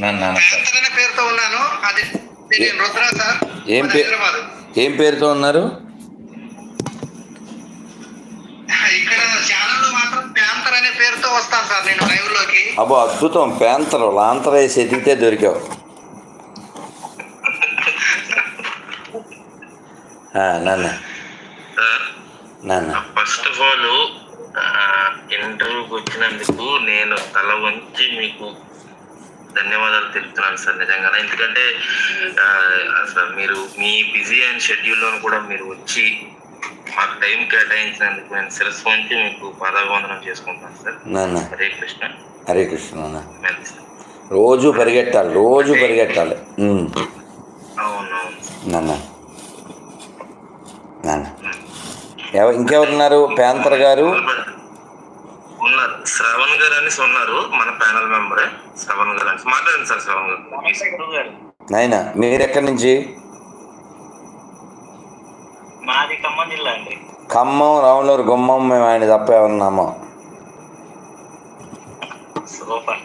పేరుతో ఉన్నాను. అది నేను రుద్ర సార్. ఏం ఏం పేరుతో ఉన్నారు? ఇక్కడ ఛానల్ మాత్రం ప్యాంతర్ అనే పేరుతో వస్తాను సార్ నేను లైవ్లోకి అబ్బో అద్భుతం. పేంతరు లాంతర వేసి ఎదిగితే దొరికావు. ఆ, నాన్న. సార్ నాన్న. ఫస్ట్ ఆఫ్ ఆల్ ఇంటర్వ్యూకి వచ్చినందుకు నేను తల వంచి మీకు ధన్యవాదాలు తెలుపుతున్నాను సార్ నిజంగానే. ఎందుకంటే అసలు మీరు మీ బిజీ అండ్ షెడ్యూల్లో కూడా మీరు వచ్చి మాకు టైం కేటాయించినందుకు నేను శిరస్సు వంచి మీకు పాదాభివందనం చేసుకుంటాను సార్. నాన్న. హరే కృష్ణ. హరే కృష్ణ రోజు పరిగెట్టాలి రోజు పరిగెట్టాలి. నాన్న. నాన్న. ఇంకెవరున్నారు? పేంతర్ గారు. ఉన్నారు. శ్రవణ్ గారు అనేసి ఉన్నారు మన ప్యానల్ మెంబరే. శ్రవణ్ గారు అనేసి మాట్లాడండి సార్ శ్రవణ్ గారు. నాయన మీరు ఎక్కడి నుంచి? మాది ఖమ్మం జిల్లా అండి. ఖమ్మం రావులూరు గుమ్మం మేము ఆయన తప్ప సూపర్.